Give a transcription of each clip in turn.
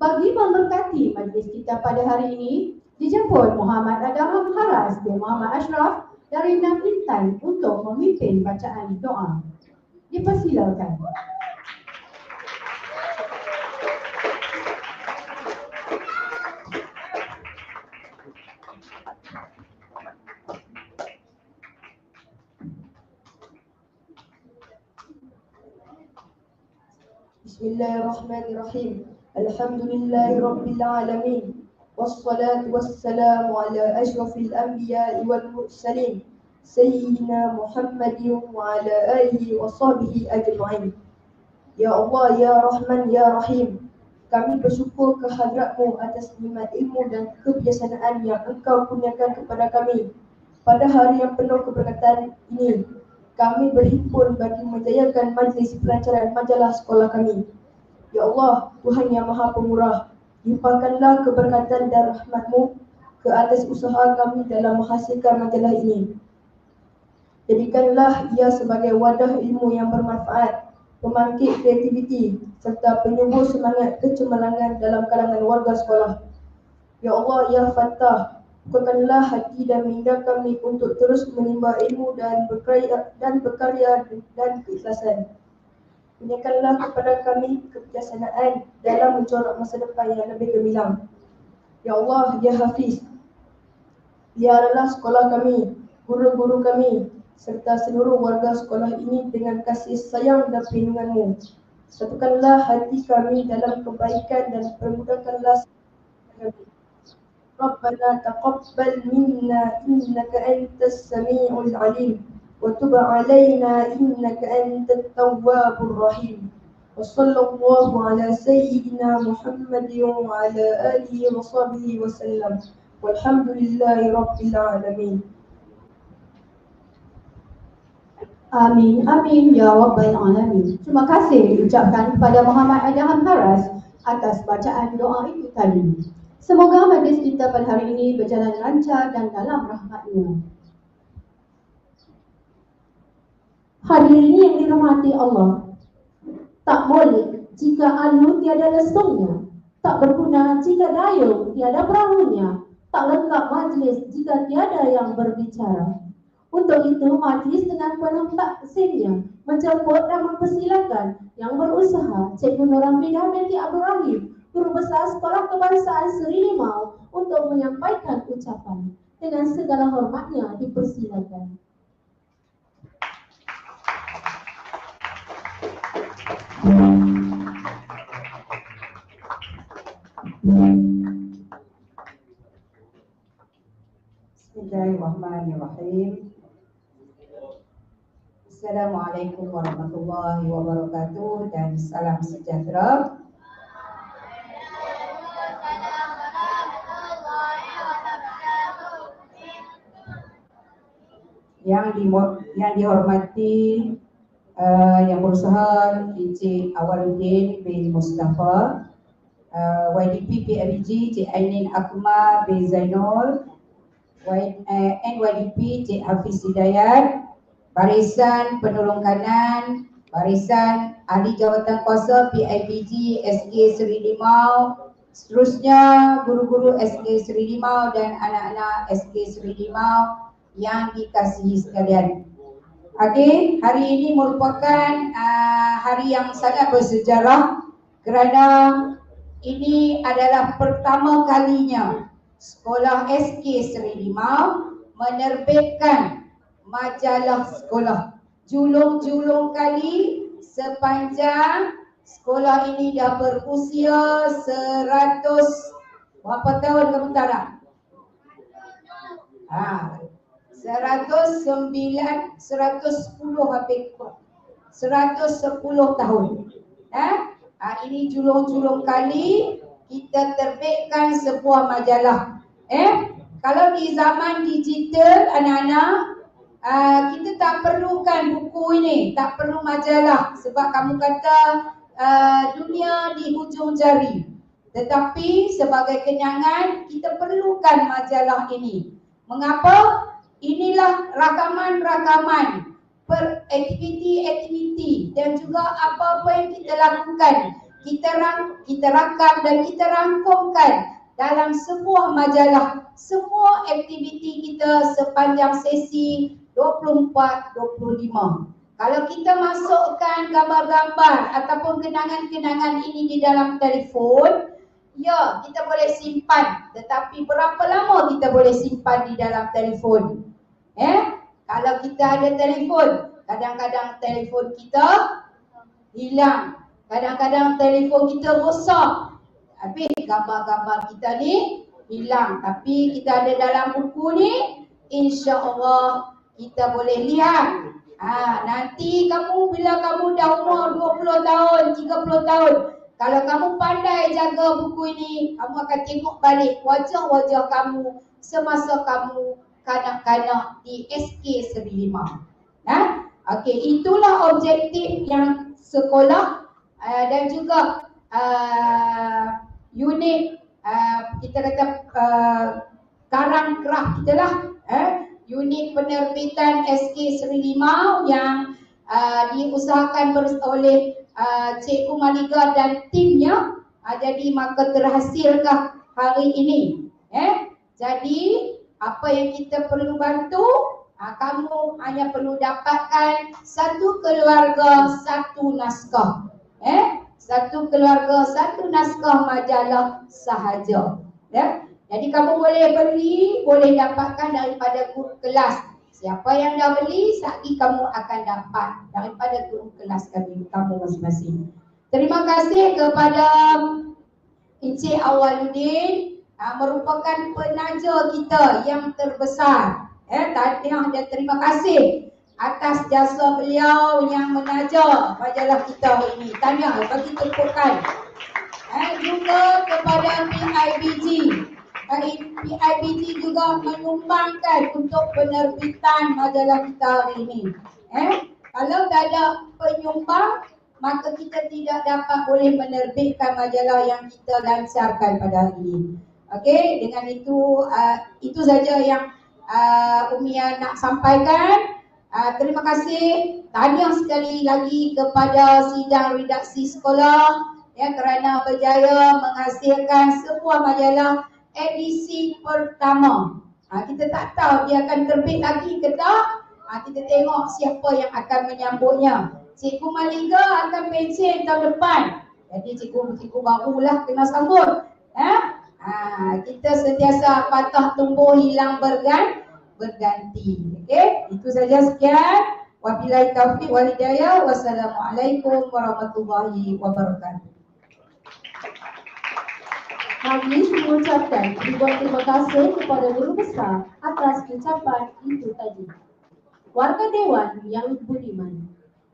bagi memberkati majlis kita pada hari ini dijemput Muhammad Adam Haras bin Muhammad Ashraf dari Nam Intan untuk memimpin bacaan doa. Dipersilakan. Bismillahirrahmanirrahim. الحمد لله رب العالمين والصلاة والسلام على أشرف الأنبياء والمرسلين سيدنا محمد وعلى آله وصحبه أجمعين Ya Allah, Ya Rahman, Ya Rahim Kami bersyukur kehadratmu atas nikmat ilmu dan kebijaksanaan yang engkau kurniakan kepada kami Pada hari yang penuh keberkatan ini kami berhimpun bagi menjayakan majlis pelancaran majalah sekolah kami. Ya Allah, Tuhan yang Maha Pemurah, limpahkanlah keberkatan dan rahmatmu ke atas usaha kami dalam menghasilkan majalah ini. Jadikanlah ia sebagai wadah ilmu yang bermanfaat, pemangkit kreativiti serta penyumbur semangat kecemerlangan dalam kalangan warga sekolah. Ya Allah, Ya Fatah, Bukakanlah hati dan minda kami untuk terus menimba ilmu dan berkarya dan berkarya dan keikhlasan. Kurniakanlah kepada kami kebijaksanaan dalam mencorak masa depan yang lebih gemilang. Ya Allah, Ya Hafiz, biarlah sekolah kami, guru-guru kami, serta seluruh warga sekolah ini dengan kasih sayang dan perlindunganmu. Satukanlah hati kami dalam kebaikan dan permudahkanlah kami. ربنا تقبل منا إنك أنت السميع العليم وتب علينا إنك أنت التواب الرحيم وصلى الله على سيدنا محمد وعلى آله وصحبه وسلم والحمد لله رب العالمين Amin, amin, ya Rabbal Alamin. Terima kasih diucapkan kepada Muhammad Adham Haras atas bacaan doa itu tadi. Semoga majlis kita pada hari ini berjalan lancar dan dalam rahmatnya. Hadirin yang dirahmati Allah, tak boleh jika alu tiada lesungnya, tak berguna jika dayung tiada perahunya, tak lengkap majlis jika tiada yang berbicara. Untuk itu, majlis dengan penuh taksimnya menjemput dan mempersilakan yang berusaha Cikgu Nur Hamidah binti Abdul Rahim, Guru Besar Sekolah Kebangsaan Seri Limau untuk menyampaikan ucapan. Dengan segala hormatnya dipersilakan. Bismillahirrahmanirrahim. Assalamualaikum warahmatullahi wabarakatuh dan salam sejahtera. Yang di yang dihormati uh, yang berusaha Encik Awaluddin bin Mustafa, uh, YDP PMG Cik Ainin Akma bin Zainul, y, uh, NYDP Cik Hafiz Hidayat, Barisan Penolong Kanan, Barisan Ahli Jawatan Kuasa PIBG SK Seri Limau, seterusnya guru-guru SK Seri Limau dan anak-anak SK Seri Limau yang dikasihi sekalian. Okey, hari ini merupakan uh, hari yang sangat bersejarah kerana ini adalah pertama kalinya Sekolah SK Seri Limau menerbitkan majalah sekolah. Julung-julung kali sepanjang sekolah ini dah berusia seratus berapa tahun kamu tak? Ha, seratus sembilan, seratus sepuluh habis seratus sepuluh tahun. Ha? ha ini julung-julung kali kita terbitkan sebuah majalah. Eh, kalau di zaman digital anak-anak uh, kita tak perlukan buku ini, tak perlu majalah sebab kamu kata uh, dunia di hujung jari. Tetapi sebagai kenyangan kita perlukan majalah ini. Mengapa? Inilah rakaman-rakaman per aktiviti-aktiviti dan juga apa-apa yang kita lakukan kita rang, kita rakam dan kita rangkumkan dalam sebuah majalah semua aktiviti kita sepanjang sesi 24-25. Kalau kita masukkan gambar-gambar ataupun kenangan-kenangan ini di dalam telefon, ya kita boleh simpan. Tetapi berapa lama kita boleh simpan di dalam telefon? Eh? Kalau kita ada telefon, kadang-kadang telefon kita hilang. Kadang-kadang telefon kita rosak. Habis gambar-gambar kita ni hilang. Tapi kita ada dalam buku ni, insya-Allah kita boleh lihat Ha, nanti kamu bila kamu dah umur 20 tahun, 30 tahun, kalau kamu pandai jaga buku ini, kamu akan tengok balik wajah-wajah kamu semasa kamu kanak-kanak di SK 15. Ha? Okey, itulah objektif yang sekolah uh, dan juga uh, unit uh, kita kata uh, karang kerah kita lah. Eh? unit penerbitan SK Seri Limau yang uh, diusahakan oleh uh, Cikgu Maliga dan timnya. Uh, jadi maka terhasilkah hari ini. Eh? Jadi apa yang kita perlu bantu, uh, kamu hanya perlu dapatkan satu keluarga satu naskah. Eh? Satu keluarga satu naskah majalah sahaja. Ya? Jadi kamu boleh beli, boleh dapatkan daripada guru kelas. Siapa yang dah beli, sekali kamu akan dapat daripada guru kelas kami, kamu masing-masing. Terima kasih kepada Encik Awaluddin uh, merupakan penaja kita yang terbesar. Eh, tahniah dan terima kasih atas jasa beliau yang menaja majalah kita ini. Tahniah bagi tepukan. Eh, juga kepada PIBG PIBG juga menyumbangkan untuk penerbitan majalah kita hari ini. Eh, kalau tak ada penyumbang, maka kita tidak dapat boleh menerbitkan majalah yang kita lancarkan pada hari ini. Okey, dengan itu uh, itu saja yang uh, Umia nak sampaikan. Uh, terima kasih. Tahniah sekali lagi kepada sidang redaksi sekolah ya kerana berjaya menghasilkan sebuah majalah edisi pertama. Ha, kita tak tahu dia akan terbit lagi ke tak. Ha, kita tengok siapa yang akan menyambutnya. Cikgu Maliga akan pencen tahun depan. Jadi cikgu-cikgu barulah kena sambut. Ha? Ha, kita sentiasa patah tumbuh hilang bergan, berganti. Okay? Itu saja sekian. Wabillahi taufiq walidayah. Wassalamualaikum warahmatullahi wabarakatuh. Majlis mengucapkan ribuan terima kasih kepada guru besar atas ucapan itu tadi. Warga Dewan yang budiman.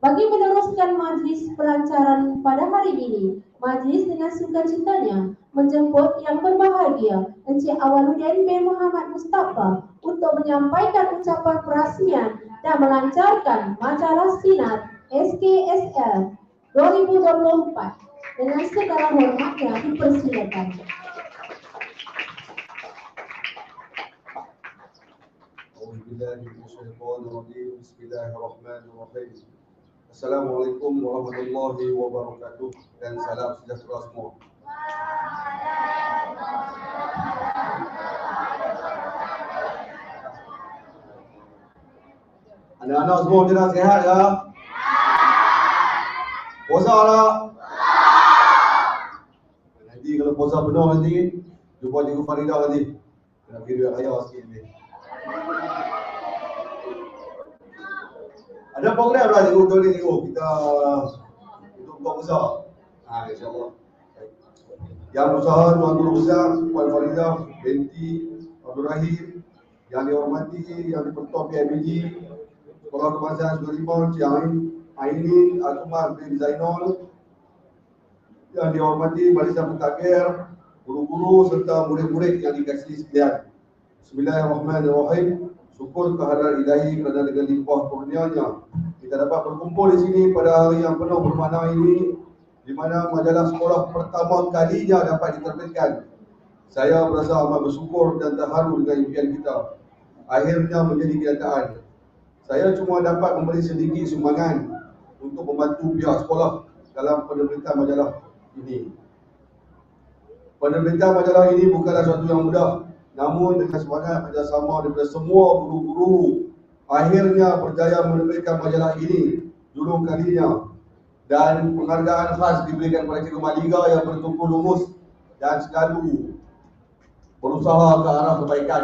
Bagi meneruskan majlis pelancaran pada hari ini, majlis dengan sukacitanya menjemput yang berbahagia. Encik Awaluddin bin Muhammad Mustafa untuk menyampaikan ucapan perasmian dan melancarkan majalah sinar SKSL 2024 dengan segala hormatnya dipersilakan. Assalamualaikum warahmatullahi wabarakatuh. Dan salam sejahtera semua. Anak-anak semua kita sihat ya? Puasa tak? Nanti kalau puasa penuh nanti Jumpa Cikgu Faridah nanti. Kena pergi duit raya sikit ni. Ada program lah Cikgu ni Cikgu? Kita Untuk buka puasa? Ha, InsyaAllah Yang berusaha Tuan Guru Besar Puan Faridah Binti Abdul Rahim Yang dihormati Yang dipertua PIBG Sekolah Kebangsaan Sudirman Cik Aini Al-Umar bin Zainul yang dihormati Barisan Pentakbir, guru-guru serta murid-murid yang dikasihi sekalian. Bismillahirrahmanirrahim. Syukur kehadiran ilahi kerana dengan limpah kurnianya kita dapat berkumpul di sini pada hari yang penuh bermakna ini di mana majalah sekolah pertama kalinya dapat diterbitkan. Saya berasa amat bersyukur dan terharu dengan impian kita. Akhirnya menjadi kenyataan. Saya cuma dapat memberi sedikit sumbangan untuk membantu pihak sekolah dalam penerbitan majalah ini. Penerbitan majalah ini bukanlah sesuatu yang mudah. Namun dengan semangat kerjasama daripada semua guru-guru akhirnya berjaya menerbitkan majalah ini julung kalinya dan penghargaan khas diberikan kepada Cikgu Maliga yang bertumpul lumus dan selalu berusaha ke arah kebaikan.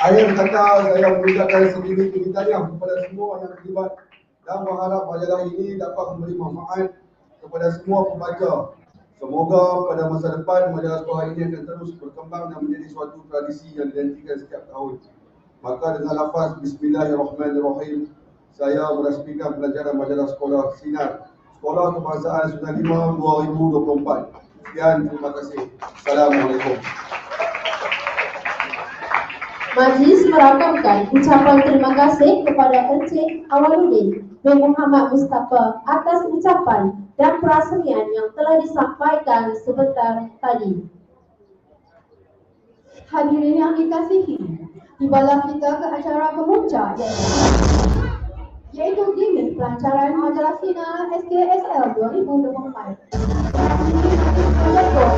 Akhir kata saya mengucapkan sedikit permintaan kepada semua yang terlibat dan berharap majalah ini dapat memberi manfaat kepada semua pembaca. Semoga pada masa depan majalah sekolah ini akan terus berkembang dan menjadi suatu tradisi yang digantikan setiap tahun. Maka dengan lafaz Bismillahirrahmanirrahim, saya merasmikan pelajaran majalah sekolah Sinar, Sekolah Kebangsaan Sunan Lima 2024. Sekian, terima kasih. Assalamualaikum. Majlis merakamkan ucapan terima kasih kepada Encik Awaludin bin Muhammad Mustafa atas ucapan dan perasmian yang telah disampaikan sebentar tadi. Hadirin yang dikasihi, tibalah kita ke acara pemuncak iaitu iaitu gimmick pelancaran majalah Sinar SKSL 2024. Betul.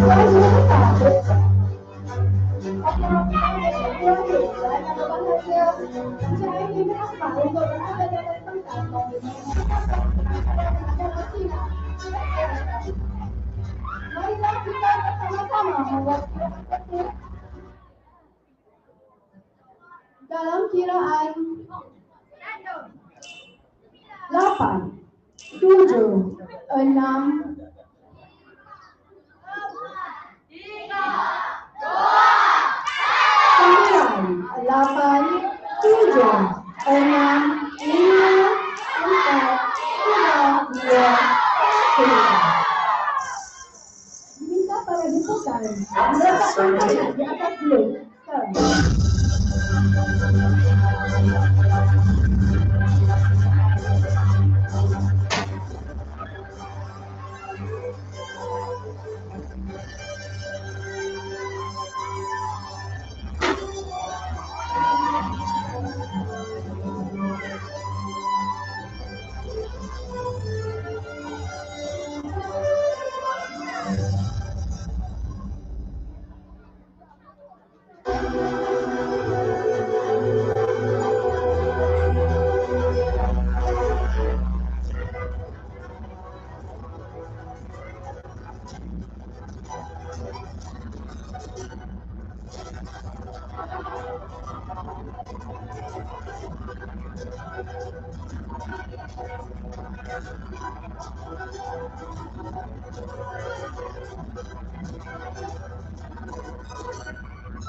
Tuan Guru Dalam kiraan 8 7 6 Hãy subscribe không bỏ lỡ những video hấp di atas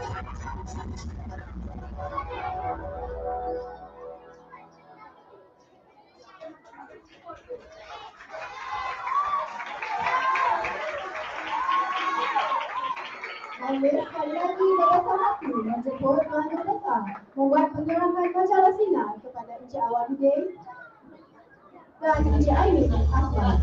Saya sekali lagi berasa hati menjemput Tuan Mereka membuat penyerahan majalah sinar kepada Encik Awaluddin dan Encik Aimin Aslan.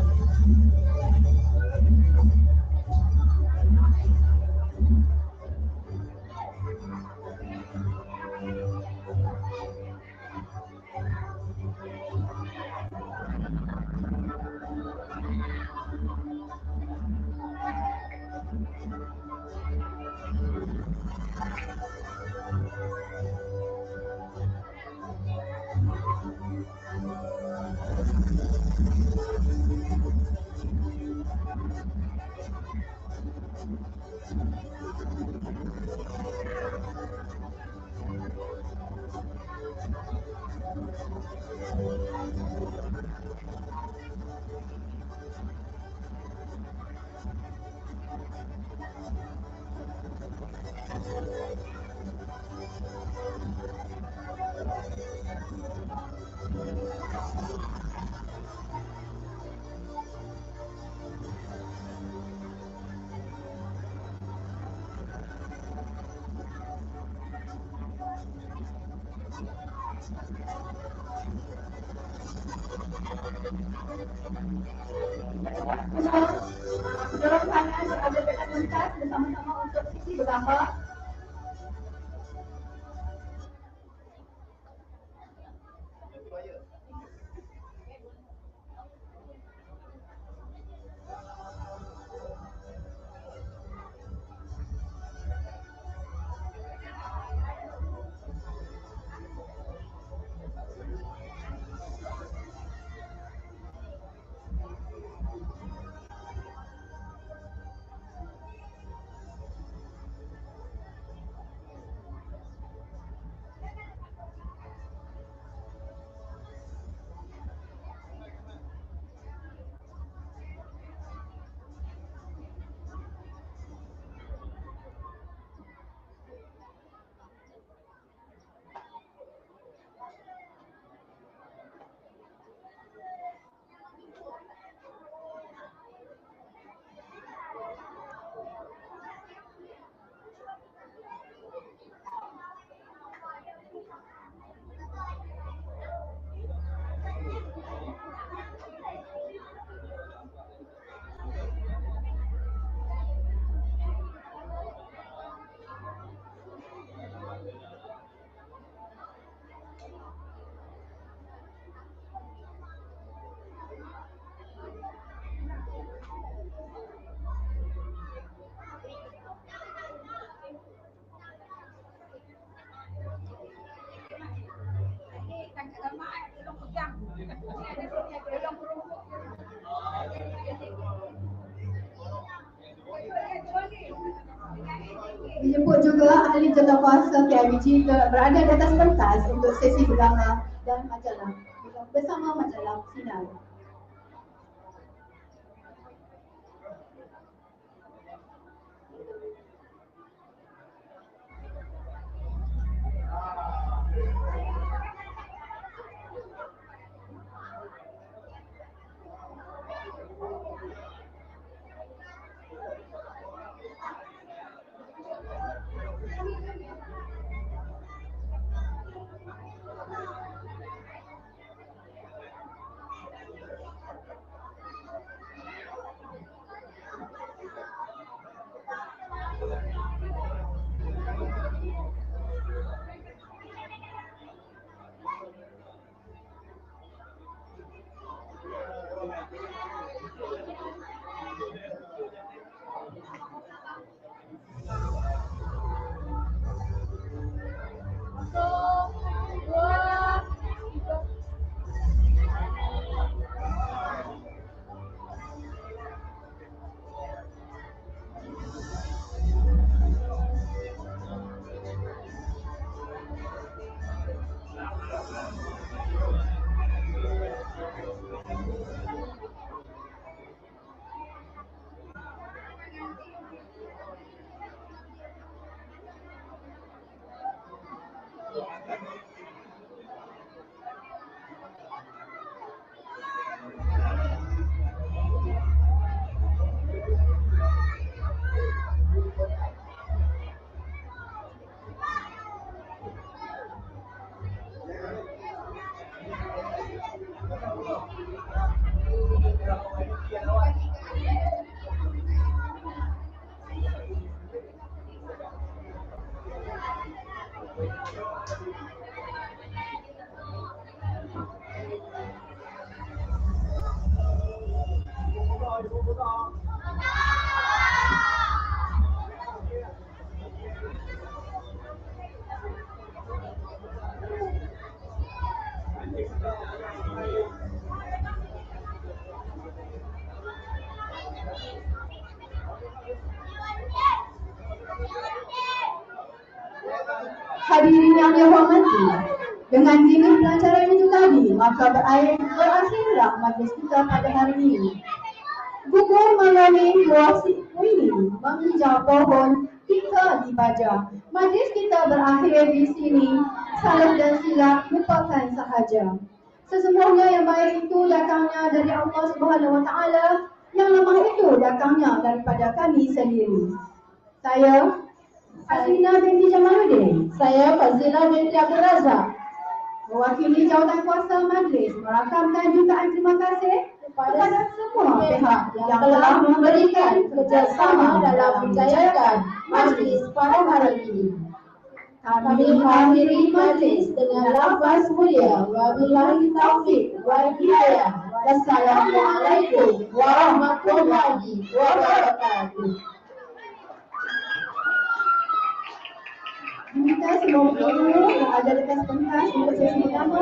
Thank you. Juga ahli jawatan KIBG berada di atas pentas untuk sesi bergambar dan majalah bersama majalah Sinar. Hadirin yang dihormati, dengan jenis pelajaran itu tadi, maka berakhir, berakhirlah majlis kita pada hari ini. Gugur mengambil buah ini, menghijau pohon, kita dibaca. Majlis kita berakhir di sini, salah dan silap lupakan sahaja. Sesungguhnya yang baik itu datangnya dari Allah Subhanahu Wa Taala, yang lemah itu datangnya daripada kami sendiri. Saya Azina binti Jamaluddin. Saya Fazila binti Abdul Razak. Mewakili jawatan kuasa majlis merakamkan jutaan terima kasih kepada semua pihak yang telah memberikan kerjasama dalam menjayakan majlis pada hari ini. Kami mengakhiri majlis dengan lafaz mulia wabillahi taufik wal hidayah. Wassalamualaikum warahmatullahi wabarakatuh. Kita semua yang ada dekat pentas untuk sesi pertama